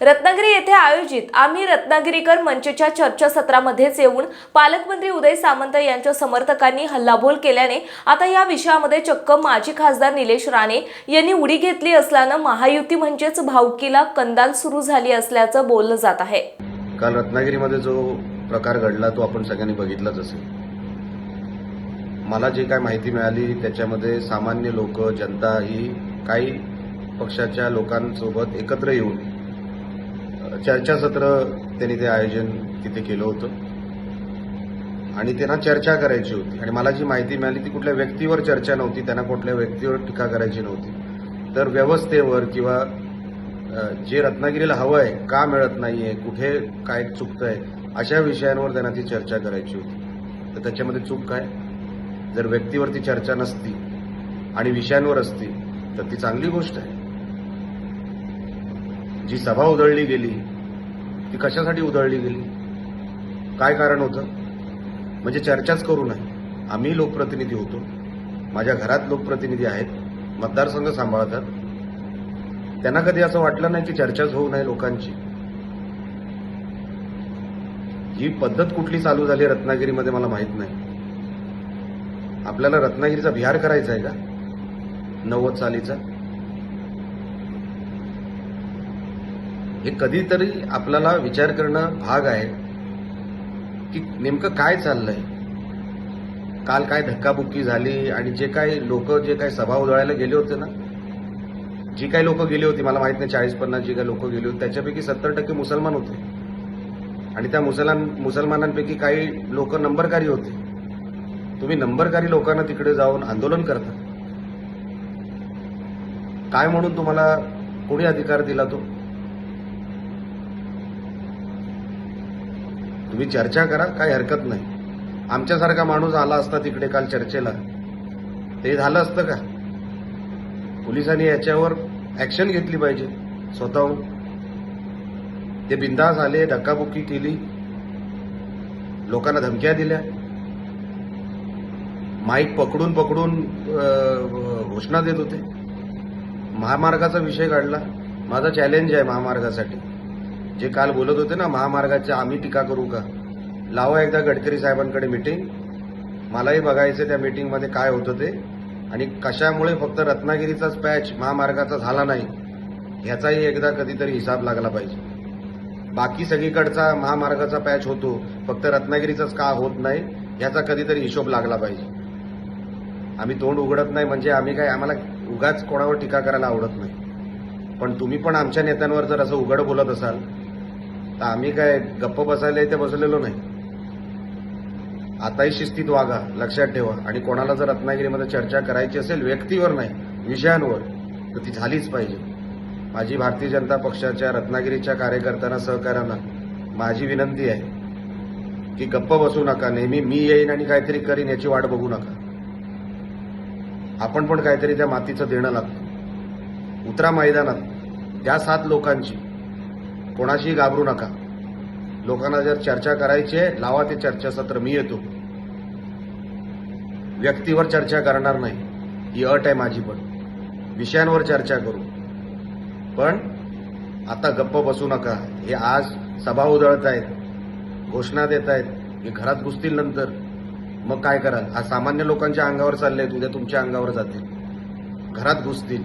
रत्नागिरी येथे आयोजित आम्ही रत्नागिरीकर मंचच्या चर्चासत्रामध्येच येऊन पालकमंत्री उदय सामंत यांच्या समर्थकांनी हल्लाबोल केल्याने आता या विषयामध्ये चक्क माजी खासदार निलेश राणे यांनी उडी घेतली असल्यानं महायुती म्हणजेच भावकीला कंदाल सुरू झाली असल्याचं बोललं जात आहे. काल रत्नागिरीमध्ये जो प्रकार घडला तो आपण सगळ्यांनी बघितलाच असेल. मला जी काय माहिती मिळाली त्याच्यामध्ये सामान्य लोक जनता ही काही पक्षाच्या लोकांसोबत एकत्र येऊन चर्चासत्र त्यांनी ते आयोजन तिथे केलं होतं. आणि त्यांना चर्चा करायची होती. आणि मला जी माहिती मिळाली ती कुठल्या व्यक्तीवर चर्चा नव्हती त्यांना कुठल्या व्यक्तीवर टीका करायची नव्हती. तर व्यवस्थेवर किंवा जे रत्नागिरीला हवं आहे का मिळत नाहीये कुठे काय चुकतंय अशा विषयांवर त्यांना ती चर्चा करायची होती. तर त्याच्यामध्ये चूक काय? जर व्यक्तीवरती चर्चा नसती आणि विषयांवर असती तर ती चांगली गोष्ट आहे. जी सभा उधळली गेली ती कशासाठी उधळली गेली? काय कारण होतं? म्हणजे चर्चाच करू नये. आम्ही लोकप्रतिनिधी होतो. माझ्या घरात लोकप्रतिनिधी आहेत. मतदारसंघ सांभाळतात. त्यांना कधी असं वाटलं नाही की चर्चाच होऊ नये लोकांची? ही पद्धत कुठली चालू झाली रत्नागिरीमध्ये मला माहीत नाही. आपल्याला रत्नागिरीचा विहार करायचा आहे का? नव्वद सालीचा? हे कधीतरी आपल्याला विचार करणं भाग आहे की नेमकं काय चाललंय? काल काय धक्काबुक्की झाली आणि जे काही लोक जे काही सभा उधळायला गेले होते ना जी काही लोक गेली होती मला माहीत नाही चाळीस पन्नास जी काही लोक गेली होती त्याच्यापैकी सत्तर टक्के मुसलमान होते. आणि त्या मुसलमान मुसलमानांपैकी काही लोक नंबरकारी होते. तुम्ही नंबरकारी लोकांना तिकडे जाऊन आंदोलन करता. काय म्हणून तुम्हाला कोणी अधिकार दिला तो? तुम्ही चर्चा करा काही हरकत नाही. आमच्यासारखा माणूस आला असता तिकडे काल चर्चेला. ते झालं असतं का? पोलिसांनी याच्यावर ऍक्शन घेतली पाहिजे स्वतःहून. ते बिंदास आले धक्काबुक्की केली. लोकांना धमक्या दिल्या. माईक पकडून पकडून घोषणा देत होते. महामार्गाचा विषय काढला. माझा चॅलेंज आहे महामार्गासाठी. जे काल बोलत होते ना महामार्गाच्या आम्ही टीका करू का? लावा एकदा गडकरी साहेबांकडे मिटिंग मलाही बघायचं त्या मिटिंगमध्ये काय होतं ते. आणि कशामुळे फक्त रत्नागिरीचाच पॅच महामार्गाचा झाला नाही ह्याचाही एकदा कधीतरी हिसाब लागला पाहिजे. बाकी सगळीकडचा महामार्गाचा पॅच होतो फक्त रत्नागिरीचाच का होत नाही ह्याचा कधीतरी हिशोब लागला पाहिजे. आम्ही तोंड उघडत नाही म्हणजे आम्ही काय आम्हाला उगाच कोणावर टीका करायला आवडत नाही. पण तुम्ही पण आमच्या नेत्यांवर जर असं उघड बोलत असाल तर आम्ही काय गप्प बसायला इथे बसलेलो नाही. आताही शिस्तीत वागा लक्षात ठेवा. आणि कोणाला जर रत्नागिरीमध्ये चर्चा करायची असेल व्यक्तीवर नाही विषयांवर तर ती झालीच पाहिजे. माझी भारतीय जनता पक्षाच्या रत्नागिरीच्या कार्यकर्त्यांना सहकाऱ्यांना माझी विनंती आहे की गप्प बसू नका. नेहमी मी येईन आणि काहीतरी करीन याची वाट बघू नका. आपण पण काहीतरी त्या मातीचं देणं लागतं. उतरा मैदानात. त्या सात लोकांची. कोणाशी घाबरू नका. लोकांना जर चर्चा करायची आहे लावा ते चर्चासत्र मी येतो. व्यक्तीवर चर्चा करणार नाही. ही अट आहे माझी पण. विषयांवर चर्चा करू. पण आता गप्प बसू नका. हे आज सभा उधळत आहेत. घोषणा देत आहेत. हे घरात घुसतील नंतर. मग काय कराल? आज सामान्य लोकांच्या अंगावर चालले आहेत उद्या तुमच्या अंगावर जातील. घरात घुसतील.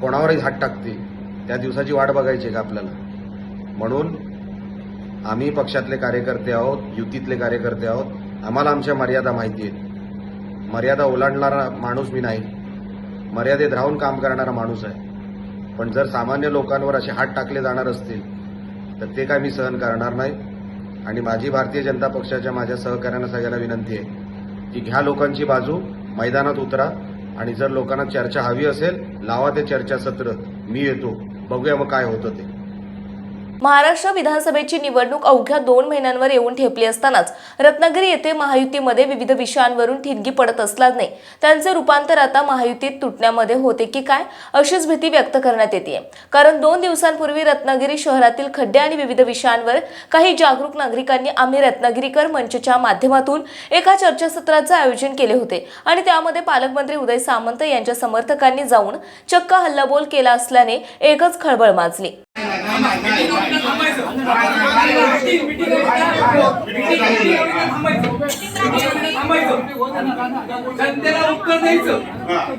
कोणावरही हात टाकतील. त्या दिवसाची वाट बघायची आहे का आपल्याला? म्हणून आम्ही पक्षातले कार्यकर्ते आहोत युतीतले कार्यकर्ते आहोत. आम्हाला आमच्या मर्यादा माहिती आहेत. मर्यादा ओलांडणारा माणूस मी नाही. मर्यादेत राहून काम करणारा माणूस आहे. पण जर सामान्य लोकांवर असे हात टाकले जाणार असतील तर ते काय मी सहन करणार नाही. आणि माझी भारतीय जनता पक्षाच्या माझ्या सहकाऱ्यांना सगळ्यांना विनंती आहे की घ्या लोकांची बाजू मैदानात उतरा. आणि जर लोकांना चर्चा हवी असेल लावा ते चर्चासत्र. मी येतो. बघूया मग काय होतं ते. महाराष्ट्र विधानसभेची निवडणूक अवघ्या दोन महिन्यांवर येऊन ठेपली असतानाच रत्नागिरी येथे महायुतीमध्ये विविध विषयांवरून ठिणगी पडत असलाच नाही त्यांचे रूपांतर आता महायुतीत तुटण्यामध्ये होते की काय अशीच भीती व्यक्त करण्यात येते कारण दोन दिवसांपूर्वी रत्नागिरी शहरातील खड्डे आणि विविध विषयांवर काही जागरूक नागरिकांनी आम्ही रत्नागिरीकर मंचच्या माध्यमातून एका चर्चासत्राचे आयोजन केले होते आणि त्यामध्ये पालकमंत्री उदय सामंत यांच्या समर्थकांनी जाऊन चक्क हल्लाबोल केला असल्याने एकच खळबळ माजली. जनतेला उत्तर द्यायचं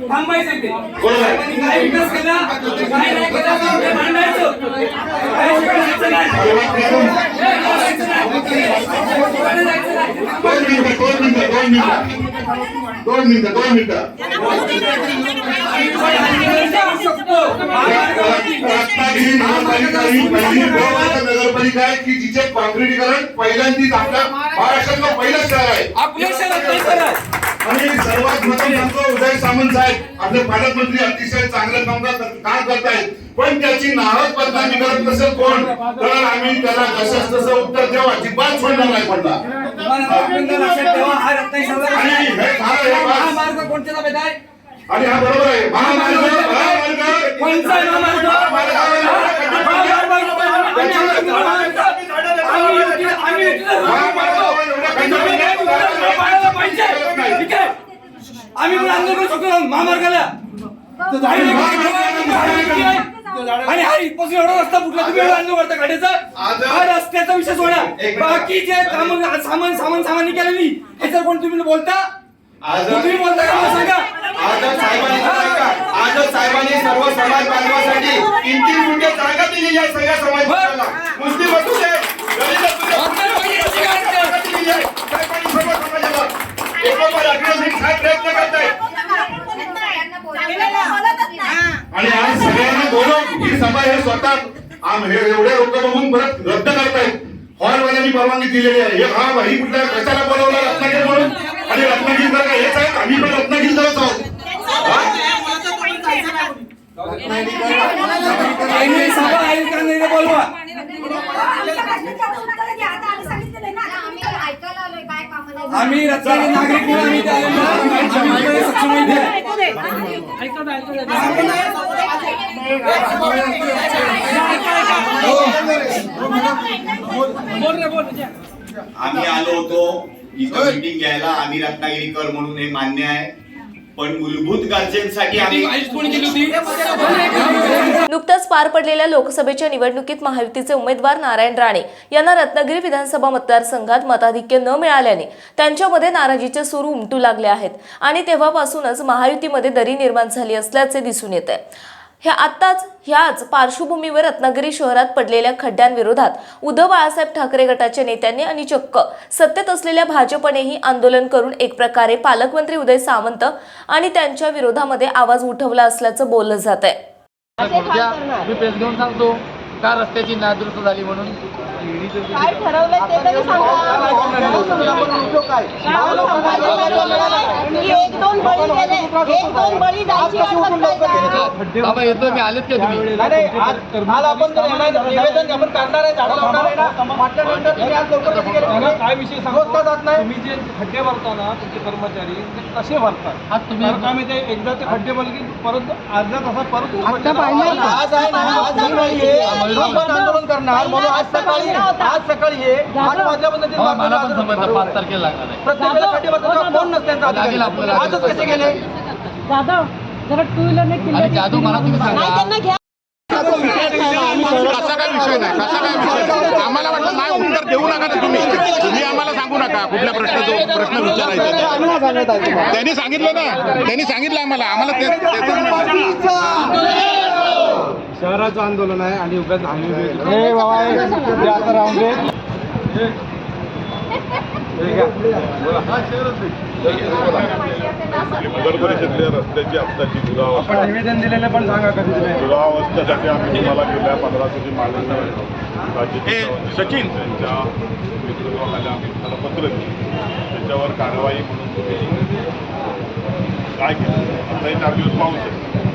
थांबायचं ते आणि काय विकास केला काय नाही केला मांडायचं काय शिकायचं नाही. दोन मिनिटं दोन मिनिटं दोन मिनिटं दोन मिनिटं नगरपालिका आहे की जिचे काँक्रिटीकरण पहिल्यांदीच आपल्या महाराष्ट्रातलं पहिलं शहर आहे आपल्या शहरात आणि सर्वात महत्वाचं उदय सामंत साहेब आपले पालकमंत्री अतिशय चांगलं काम काम करतायत. पण त्याची नाहक बदनामी करत नसेल कोण तर आम्ही त्याला जसंच तसं उत्तर देऊ अजिबात सोडणार नाही पडला आणि हे. महामार्ग आहे? आणि हा बरोबर आहे? आम्ही पण आंदोलन करू शकतो महामार्गाला आणि हा इथपासून एवढा रस्ता फुटला तुम्ही एवढं आंदोलन करता गाडीचा हा रस्त्याचा विषय सोडा बाकी जे काम सामान सामान सामान्य केलेली ह्याच्यावर कोण तुम्ही बोलता तुम्ही बोलता का? मला सांगा. आजच साहेबांनी का? आजच साहेबांनी सर्व समाज बांधवासाठी तीन तीन गुंठे जागा दिलेली आहे सगळ्या समाज बांधवाला. मुस्लिम असू दे दलित असू दे, आपल्याला पाहिजे तशी गाडी द्या. जागा दिलेली आहे. साहेबांनी सर्व समाजाला. एकोपा राखण्यासाठी काय प्रयत्न करतायत. आणि आज सगळ्यांना बोलवून ही सभा हे स्वतः आम हे एवढे लोक बघून परत रद्द करतायत. हॉलवाल्यांनी परवानगी दिलेली आहे. हे हा ही कुठल्या कशाला बोलवलं? रत्नागिरी म्हणून आणि रत्नागिरी जर का हेच आहे आम्ही पण रत्नागिरीच आहोत. आम्ही रत्नागिरी नागरिक म्हणून. आम्ही आलो होतो इथं मीटिंग घ्यायला आम्ही रत्नागिरीकर म्हणून हे मान्य आहे. पण मूलभूत गरजेसाठी आम्ही नुकत्याच पार पडलेल्या लोकसभेच्या निवडणुकीत महायुतीचे उमेदवार नारायण राणे यांना रत्नागिरी विधानसभा मतदारसंघात मताधिक्य न मिळाल्याने त्यांच्यामध्ये नाराजीचे सूर उमटू लागले आहेत. आणि तेव्हापासूनच महायुतीमध्ये दरी निर्माण झाली असल्याचे दिसून येत आहे ह्या आत्ताच ह्याच पार्श्वभूमीवर रत्नागिरी शहरात पडलेल्या खड्ड्यांविरोधात उद्धव बाळासाहेब ठाकरे गटाच्या नेत्यांनी आणि चक्क सत्तेत असलेल्या भाजपनेही आंदोलन करून एक प्रकारे पालकमंत्री उदय सावंत आणि त्यांच्या विरोधामध्ये आवाज उठवला असल्याचं बोललं जात आहे मी घेऊन सांगतो का रस्त्याची नादुरुस्त झाली म्हणून? काय ठरवलंय ते तरी सांगा. की एक दोन बळी गेले. एक दोन बळी जायची अटक काय बाबा येतो मी आलेत का तुम्ही? आज आपण जर यांना निवेदन आपण करणार आहे झाडं लावणार आहे ना. म्हटल्यानंतर तुम्ही आज लवकर कधी गेले? काय विषय रोज का जात नाही. तुम्ही जे खड्डे भरताना तुमचे कर्मचारी ते कसे भरतात? आज तुम्ही कारण का आम्ही ते एकदा ते खड्डे भरले की परत अर्धा तासात परत आज आहे ना आज ही नाही आहे. आपण आंदोलन करणार म्हणून आज सकाळी आज सकाळी हे आठ वाजल्यापासून ते हो, मला पण समजलं पाच तारखेला लागणार आहे. अधिकारी. आजच कसे गेले? जाधव जरा टू व्हीलरने आणि जादू मला तुम्ही नाही सांगा. त्यांना घ्या. कसा काय विषय नाही? कसा काय विषय. आम्हाला वाटलं नाही उत्तर देऊ नका ना तुम्ही. तुम्ही आम्हाला सांगू नका कुठल्या प्रश्नाचा प्रश्न विचारायचा त्यांनी सांगितलं ना. त्यांनी सांगितलं आम्हाला. आम्हाला शहराचं आंदोलन आहे आणि उगाच आम्ही हे बाबा हे आता राहून दे. नगर परिषदेच्या रस्त्याची आत्ताची दुरावस्था आपण निवेदन दिलेलं पण सांगा कधी दुरावस्थेसाठी आम्ही तुम्हाला गेल्या पंधरा तारखे मागणी सचिन. त्यांच्या नेतृत्वाखाली आम्ही तुम्हाला पत्र दिलं. त्याच्यावर कारवाई म्हणून तुम्ही काय केलं? आताही चार दिवस आहे. त्याला